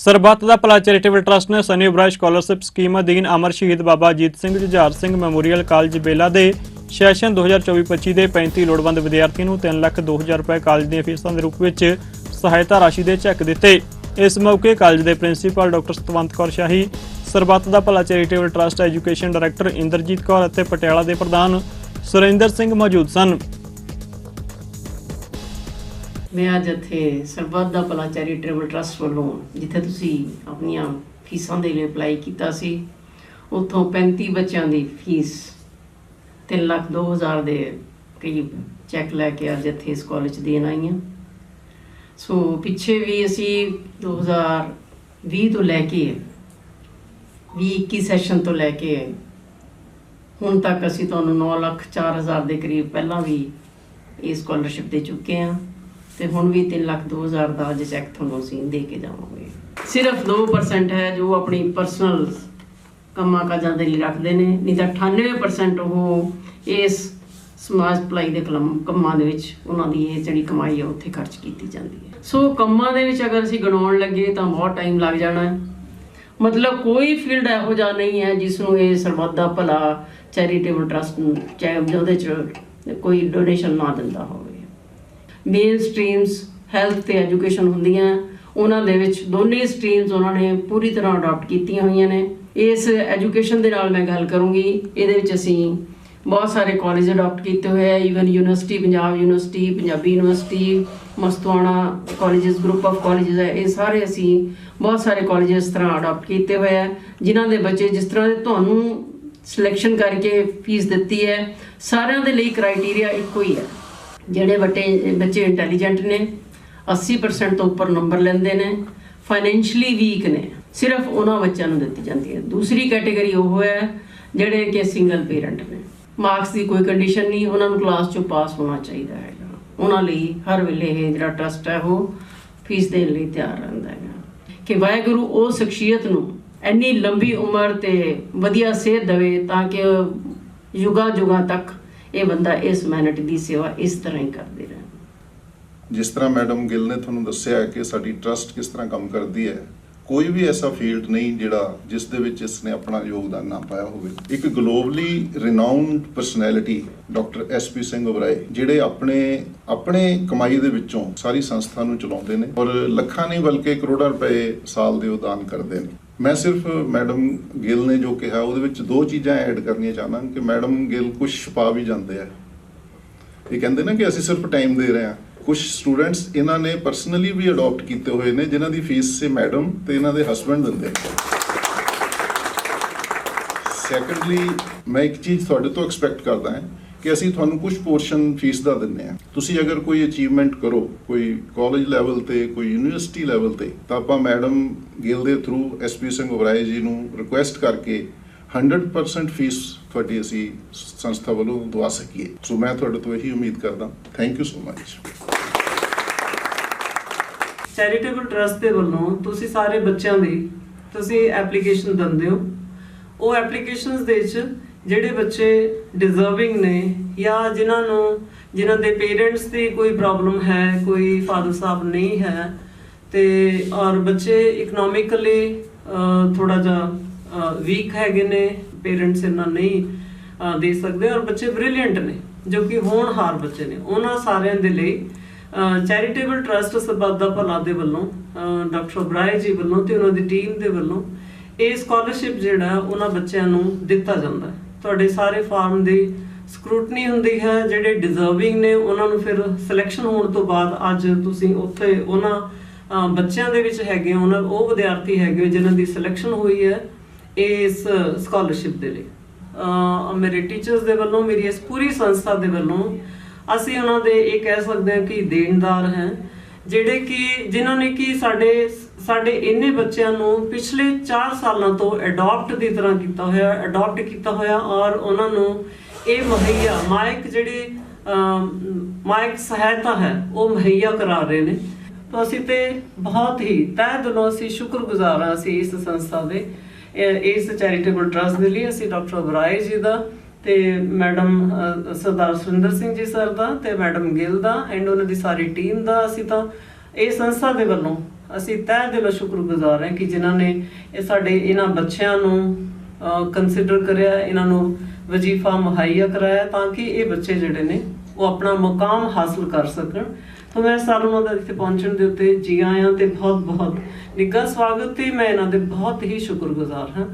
ਸਰਬੱਤ Da Bhala charitable trust ਨੇ Sunny ਬ੍ਰਾਸ਼ scholarship scheme ਅਧੀਨ Amar Shaheed Baba Ajit Singh Jujhar Singh memorial college Bela ਦੇ ਸੈਸ਼ਨ 2024-25 ਦੇ 35 ਲੋੜਵੰਦ ਵਿਦਿਆਰਥੀਆਂ ਨੂੰ 3 ਲੱਖ 2000 ਰੁਪਏ ਕਾਲਜ ਦੀਆਂ ਫੀਸਾਂ ਦੇ ਰੂਪ ਵਿੱਚ ਸਹਾਇਤਾ ਰਾਸ਼ੀ ਦੇ ਚੈੱਕ ਦਿੱਤੇ। ਇਸ ਮੌਕੇ ਕਾਲਜ ਦੇ ਪ੍ਰਿੰਸੀਪਲ ਡਾਕਟਰ ਸਤਵੰਤ ਕੌਰ ਸ਼ਾਹੀ, Sarbat Da Bhala charitable trust education director Inderjit Kaur ਅਤੇ ਪਟਿਆਲਾ ਦੇ ਪ੍ਰਧਾਨ ਸੁਰਿੰਦਰ ਸਿੰਘ ਮੌਜੂਦ ਸਨ। ਮੈਂ ਅੱਜ ਇੱਥੇ ਸਰਬੱਤ ਦਾ ਭਲਾ ਚੈਰੀਟੇਬਲ ਟਰਸਟ ਵੱਲੋਂ, ਜਿੱਥੇ ਤੁਸੀਂ ਆਪਣੀਆਂ ਫੀਸਾਂ ਦੇ ਲਈ ਅਪਲਾਈ ਕੀਤਾ ਸੀ, ਉੱਥੋਂ 35 ਬੱਚਿਆਂ ਦੀ ਫੀਸ 3 ਲੱਖ 2000 ਦੇ ਕਰੀਬ ਚੈੱਕ ਲੈ ਕੇ ਅੱਜ ਇੱਥੇ ਇਸ ਕਾਲਜ ਦੇਣ ਆਈ ਹਾਂ। ਸੋ ਪਿੱਛੇ ਵੀ ਅਸੀਂ 2020 ਤੋਂ ਲੈ ਕੇ 20 21 ਸੈਸ਼ਨ ਤੋਂ ਲੈ ਕੇ ਹੁਣ ਤੱਕ ਅਸੀਂ ਤੁਹਾਨੂੰ 9 ਲੱਖ 4000 ਦੇ ਕਰੀਬ ਪਹਿਲਾਂ ਵੀ ਇਹ ਸਕਾਲਰਸ਼ਿਪ ਦੇ ਚੁੱਕੇ ਹਾਂ। ਤੇ ਹੁਣ ਵੀ 3 ਲੱਖ 2000 ਦਾ ਅੱਜ ਚੈੱਕ ਤੁਹਾਨੂੰ ਅਸੀਂ ਦੇ ਕੇ ਜਾਵਾਂਗੇ। ਸਿਰਫ 2% ਹੈ ਜੋ ਆਪਣੀ ਪਰਸਨਲ ਕੰਮਾਂ ਕਾਜਾਂ ਦੇ ਲਈ ਰੱਖਦੇ ਨੇ, ਨਹੀਂ ਤਾਂ 98% ਉਹ ਇਸ ਸਮਾਜ ਭਲਾਈ ਦੇ ਕਲਮ- ਕੰਮਾਂ ਦੇ ਵਿੱਚ ਉਹਨਾਂ ਦੀ ਇਹ ਜਿਹੜੀ ਕਮਾਈ ਹੈ ਉੱਥੇ ਖਰਚ ਕੀਤੀ ਜਾਂਦੀ ਹੈ। ਸੋ ਕੰਮਾਂ ਦੇ ਵਿੱਚ ਅਗਰ ਅਸੀਂ ਗਣਾਉਣ ਲੱਗੇ ਤਾਂ ਬਹੁਤ ਟਾਈਮ ਲੱਗ ਜਾਣਾ ਹੈ। ਮਤਲਬ ਕੋਈ ਫੀਲਡ ਇਹੋ ਜਿਹਾ ਨਹੀਂ ਹੈ ਜਿਸ ਨੂੰ ਇਹ ਸਰਬੱਤ ਦਾ ਭਲਾ ਚੈਰੀਟੇਬਲ ਟਰਸਟ ਚਾਹੇ ਉਹਦੇ ਚ ਕੋਈ ਡੋਨੇਸ਼ਨ ਨਾ ਦਿੰਦਾ ਹੋਵੇ। ਮੇਨ ਸਟਰੀਮਸ ਹੈਲਥ ਤੇ ਐਜੂਕੇਸ਼ਨ ਹੁੰਦੀਆਂ। ਉਹਨਾਂ ਦੇ ਵਿੱਚ ਦੋਨੇ ਸਟਰੀਮਸ ਉਹਨਾਂ ਨੇ ਪੂਰੀ ਤਰ੍ਹਾਂ ਅਡਾਪਟ ਕੀਤੀਆਂ ਹੋਈਆਂ ਨੇ। ਇਸ ਐਜੂਕੇਸ਼ਨ ਦੇ ਨਾਲ ਮੈਂ ਗੱਲ ਕਰੂੰਗੀ। ਇਹਦੇ ਵਿੱਚ ਅਸੀਂ ਬਹੁਤ ਸਾਰੇ ਕਾਲਜ ਅਡਾਪਟ ਕੀਤੇ ਹੋਏ ਆ। Even university Punjab university Punjabi university Mastuana colleges group of colleges ਹੈ ਇਹ ਸਾਰੇ ਅਸੀਂ ਬਹੁਤ ਸਾਰੇ ਕਾਲਜ ਇਸ ਤਰ੍ਹਾਂ ਅਡਾਪਟ ਕੀਤੇ ਹੋਏ ਆ, ਜਿਨ੍ਹਾਂ ਦੇ ਬੱਚੇ ਜਿਸ ਤਰ੍ਹਾਂ ਦੇ ਤੁਹਾਨੂੰ ਸਿਲੈਕਸ਼ਨ ਕਰਕੇ ਫੀਸ ਦਿੱਤੀ ਹੈ, ਸਾਰਿਆਂ ਦੇ ਲਈ ਕ੍ਰਾਈਟੇਰੀਆ ਇੱਕੋ ਹੀ ਹੈ। ਜਿਹੜੇ ਬੱਟੇ ਬੱਚੇ ਇੰਟੈਲੀਜੈਂਟ ਨੇ 80% ਤੋਂ ਉੱਪਰ ਨੰਬਰ ਲੈਂਦੇ ਨੇ ਫਾਈਨੈਂਸ਼ਲੀ ਵੀਕ ਨੇ। ਸਿਰਫ ਉਹਨਾਂ ਬੱਚਿਆਂ ਨੂੰ ਦਿੱਤੀ ਜਾਂਦੀ ਹੈ। ਦੂਸਰੀ ਕੈਟਾਗਰੀ ਉਹ ਹੈ ਜਿਹੜੇ ਕਿ ਸਿੰਗਲ ਪੇਰੈਂਟ ਨੇ। ਮਾਰਕਸ ਦੀ ਕੋਈ ਕੰਡੀਸ਼ਨ ਨਹੀਂ, ਉਹਨਾਂ ਨੂੰ ਕਲਾਸ ਚੋਂ ਪਾਸ ਹੋਣਾ ਚਾਹੀਦਾ ਹੈਗਾ। ਉਹਨਾਂ ਲਈ ਹਰ ਵੇਲੇ ਇਹ ਜਿਹੜਾ ਟਰਸਟ ਹੈ ਉਹ ਫੀਸ ਦੇਣ ਲਈ ਤਿਆਰ ਰਹਿੰਦਾ ਹੈਗਾ। ਕਿ ਵਾਹਿਗੁਰੂ ਉਹ ਸ਼ਖਸੀਅਤ ਨੂੰ ਇੰਨੀ ਲੰਬੀ ਉਮਰ ਤੇ ਵਧੀਆ ਸਿਹਤ ਦੇਵੇ ਤਾਂ ਕਿ ਯੁਗਾ ਯੁਗਾ ਤੱਕ ਇਹ ਬੰਦਾ ਇਸ ਮੈਨਿਟੀ ਦੀ ਸੇਵਾ ਇਸ ਤਰ੍ਹਾਂ ਹੀ ਕਰਦੇ ਰਹੇ। ਜਿਸ ਤਰ੍ਹਾਂ ਮੈਡਮ ਗਿੱਲ ਨੇ ਤੁਹਾਨੂੰ ਦੱਸਿਆ ਕਿ ਸਾਡੀ ਟਰਸਟ ਕਿਸ ਤਰ੍ਹਾਂ ਕੰਮ ਕਰਦੀ ਹੈ ਕੋਈ ਵੀ ਐਸਾ ਫੀਲਡ ਨਹੀਂ ਜਿਹੜਾ ਜਿਸ ਦੇ ਵਿੱਚ ਇਸ ਨੇ ਆਪਣਾ ਯੋਗਦਾਨ ਨਾ ਪਾਇਆ ਹੋਵੇ। ਇੱਕ globally renowned personality doctor S P Singh Oberoi ਜਿਹੜੇ ਆਪਣੇ ਆਪਣੇ ਕਮਾਈ ਦੇ ਵਿੱਚੋਂ ਸਾਰੀ ਸੰਸਥਾ ਨੂੰ ਚਲਾਉਂਦੇ ਨੇ ਔਰ ਲੱਖਾਂ ਨਹੀਂ ਬਲਕਿ ਕਰੋੜਾਂ ਰੁਪਏ ਸਾਲ ਦੇ ਉਹ ਦਾਨ ਕਰਦੇ ਨੇ। ਮੈਂ ਸਿਰਫ ਮੈਡਮ ਗਿੱਲ ਨੇ ਜੋ ਕਿਹਾ, ਉਹਦੇ ਵਿੱਚ ਦੋ ਚੀਜ਼ਾਂ ਐਡ ਕਰਨੀਆਂ ਚਾਹਨਾ ਕਿ ਮੈਡਮ ਗਿੱਲ ਕੁਝ ਛਪਾ ਵੀ ਜਾਂਦੇ ਆ। ਇਹ ਕਹਿੰਦੇ ਨਾ ਕਿ ਅਸੀਂ ਸਿਰਫ ਟਾਈਮ ਦੇ ਰਹੇ ਹਾਂ। ਕੁਝ ਸਟੂਡੈਂਟਸ ਇਹਨਾਂ ਨੇ ਪਰਸਨਲੀ ਵੀ ਅਡਾਪਟ ਕੀਤੇ ਹੋਏ ਨੇ, ਜਿਨ੍ਹਾਂ ਦੀ ਫੀਸ ਸੇ ਮੈਡਮ ਤੇ ਇਹਨਾਂ ਦੇ ਹਸਬੰਡ ਦਿੰਦੇ ਸੈਕੰਡਲੀ ਮੈਂ ਇੱਕ ਚੀਜ਼ ਤੁਹਾਡੇ ਤੋਂ ਐਕਸਪੈਕਟ ਕਰਦਾ ਹਾਂ ਕਿ ਅਸੀਂ ਤੁਹਾਨੂੰ ਕੁਝ ਪੋਰਸ਼ਨ ਫੀਸ ਦਾ ਦਿੰਨੇ ਆ ਤੁਸੀਂ ਅਗਰ ਕੋਈ ਅਚੀਵਮੈਂਟ ਕਰੋ, ਕੋਈ ਕਾਲਜ ਲੈਵਲ ਤੇ, ਕੋਈ ਯੂਨੀਵਰਸਿਟੀ ਲੈਵਲ ਤੇ, ਤਾਂ ਆਪਾਂ ਮੈਡਮ ਗਿੱਲ ਦੇ ਥਰੂ ਐਸਪੀ ਸਿੰਘ ਉਬਰਾਏ ਜੀ ਨੂੰ ਰਿਕੁਐਸਟ ਕਰਕੇ 100% ਫੀਸ ਤੁਹਾਡੀ ਅਸੀਂ ਸੰਸਥਾ ਵੱਲੋਂ ਦਵਾ ਸਕੀਏ। ਸੋ ਮੈਂ ਤੁਹਾਡੇ ਤੋਂ ਇਹੀ ਉਮੀਦ ਕਰਦਾ। Thank you so much charitable trust ਦੇ ਵੱਲੋਂ ਤੁਸੀਂ ਸਾਰੇ ਬੱਚਿਆਂ ਦੀ ਤੁਸੀਂ ਐਪਲੀਕੇਸ਼ਨ ਦਿੰਦੇ ਹੋ। ਉਹ ਐਪਲੀਕੇਸ਼ਨਸ ਦੇ ਵਿੱਚ ਜਿਹੜੇ ਬੱਚੇ ਡਿਜ਼ਰਵਿੰਗ ਨੇ ਜਾਂ ਜਿਨ੍ਹਾਂ ਨੂੰ, ਜਿਨ੍ਹਾਂ ਦੇ ਪੇਰੈਂਟਸ ਦੀ ਕੋਈ ਪ੍ਰੋਬਲਮ ਹੈ, ਕੋਈ ਫਾਦਰ ਸਾਹਿਬ ਨਹੀਂ ਹੈ, ਤੇ ਔਰ ਬੱਚੇ ਇਕਨੋਮਿਕਲੀ ਥੋੜਾ ਜਿਹਾ ਵੀਕ ਹੈਗੇ ਨੇ ਪੇਰੈਂਟਸ ਇਹਨਾਂ ਨਹੀਂ ਦੇ ਸਕਦੇ ਔਰ ਬੱਚੇ ਬ੍ਰਿਲੀਅੰਟ ਨੇ ਜੋ ਕਿ ਹੋਣਹਾਰ ਬੱਚੇ ਨੇ। ਉਹਨਾਂ ਸਾਰਿਆਂ ਦੇ ਲਈ ਚੈਰੀਟੇਬਲ ਟਰਸਟ ਸਰਬੱਤ ਭਲਾ ਦੇ ਵੱਲੋਂ ਡਾਕਟਰ ਬਰਾਏ ਜੀ ਵੱਲੋਂ ਤੇ ਉਹਨਾਂ ਦੀ ਟੀਮ ਦੇ ਵੱਲੋਂ ਇਹ ਸਕਾਲਰਸ਼ਿਪ ਜਿਹੜਾ ਉਹਨਾਂ ਬੱਚਿਆਂ ਨੂੰ ਦਿੱਤਾ ਜਾਂਦਾ ਤੁਹਾਡੇ ਸਾਰੇ ਫਾਰਮ ਦੀ ਸਕਰੂਟਨੀ ਹੁੰਦੀ ਹੈ ਜਿਹੜੇ ਡਿਜ਼ਰਵਿੰਗ ਨੇ ਉਹਨਾਂ ਨੂੰ ਫਿਰ ਸਿਲੈਕਸ਼ਨ ਹੋਣ ਤੋਂ ਬਾਅਦ ਅੱਜ ਤੁਸੀਂ ਉੱਥੇ ਉਹਨਾਂ ਬੱਚਿਆਂ ਦੇ ਵਿੱਚ ਹੈਗੇ ਹੋ, ਉਹਨਾਂ ਉਹ ਵਿਦਿਆਰਥੀ ਹੈਗੇ ਹੋ ਜਿਨ੍ਹਾਂ ਦੀ ਸਿਲੈਕਸ਼ਨ ਹੋਈ ਹੈ ਇਸ ਸਕਾਲਰਸ਼ਿਪ ਦੇ ਲਈ। ਮੇਰੇ ਟੀਚਰਸ ਦੇ ਵੱਲੋਂ, ਮੇਰੀ ਇਸ ਪੂਰੀ ਸੰਸਥਾ ਦੇ ਵੱਲੋਂ ਅਸੀਂ ਉਹਨਾਂ ਦੇ ਇਹ ਕਹਿ ਸਕਦੇ ਹਾਂ ਕਿ ਦੇਣਦਾਰ ਹੈ, ਜਿਹੜੇ ਕਿ, ਜਿਨ੍ਹਾਂ ਨੇ ਕਿ ਸਾਡੇ ਸਾਡੇ ਇੰਨੇ ਬੱਚਿਆਂ ਨੂੰ ਪਿਛਲੇ 4 ਸਾਲਾਂ ਤੋਂ ਅਡਾਪਟ ਦੀ ਤਰ੍ਹਾਂ ਕੀਤਾ ਹੋਇਆ ਅਡਾਪਟ ਕੀਤਾ ਹੋਇਆ ਔਰ ਉਹਨਾਂ ਨੂੰ ਇਹ ਮੁਹੱਈਆ, ਮਾਇਕ ਜਿਹੜੀ ਮਾਇਕ ਸਹਾਇਤਾ ਹੈ, ਉਹ ਮੁਹੱਈਆ ਕਰਾ ਰਹੇ ਨੇ। ਤਾਂ ਅਸੀਂ ਤੇ ਬਹੁਤ ਹੀ ਤਹਿ ਦਿਲੋਂ ਅਸੀਂ ਸ਼ੁਕਰਗੁਜ਼ਾਰ ਹਾਂ ਅਸੀਂ ਇਸ ਸੰਸਥਾ ਦੇ ਇਸ ਚੈਰੀਟੇਬਲ ਟਰਸਟ ਦੇ ਲਈ ਅਸੀਂ ਡਾਕਟਰ ਅਬਰਾਏ ਜੀ ਦਾ ਤੇ ਮੈਡਮ ਸਰਦਾਰ ਸੁਰਿੰਦਰ ਸਿੰਘ ਜੀ ਸਰ ਦਾ ਤੇ ਮੈਡਮ ਗਿੱਲ ਦਾ ਐਂਡ ਉਹਨਾਂ ਦੀ ਸਾਰੀ ਟੀਮ ਦਾ ਅਸੀਂ ਤਾਂ ਇਹ ਸੰਸਥਾ ਦੇ ਵੱਲੋਂ ਅਸੀਂ ਤਹਿ ਦਿਲੋਂ ਸ਼ੁਕਰਗੁਜ਼ਾਰ ਹਾਂ ਕਿ ਜਿਨ੍ਹਾਂ ਨੇ ਇਹ ਸਾਡੇ ਇਹਨਾਂ ਬੱਚਿਆਂ ਨੂੰ ਕੰਸੀਡਰ ਕਰਿਆ, ਇਹਨਾਂ ਨੂੰ ਵਜ਼ੀਫਾ ਮੁਹੱਈਆ ਕਰਾਇਆ ਤਾਂ ਕਿ ਇਹ ਬੱਚੇ ਜਿਹੜੇ ਨੇ ਉਹ ਆਪਣਾ ਮੁਕਾਮ ਹਾਸਲ ਕਰ ਸਕਣ। ਤਾਂ ਮੈਂ ਸਾਰਿਆਂ ਨੂੰ ਦਾ ਇੱਥੇ ਪਹੁੰਚਣ ਦੇ ਉੱਤੇ ਜੀ ਆਇਆਂ ਤੇ ਬਹੁਤ ਬਹੁਤ ਨਿੱਘਾ ਸਵਾਗਤ ਤੇ ਮੈਂ ਇਹਨਾਂ ਦੇ ਬਹੁਤ ਹੀ ਸ਼ੁਕਰਗੁਜ਼ਾਰ ਹਾਂ।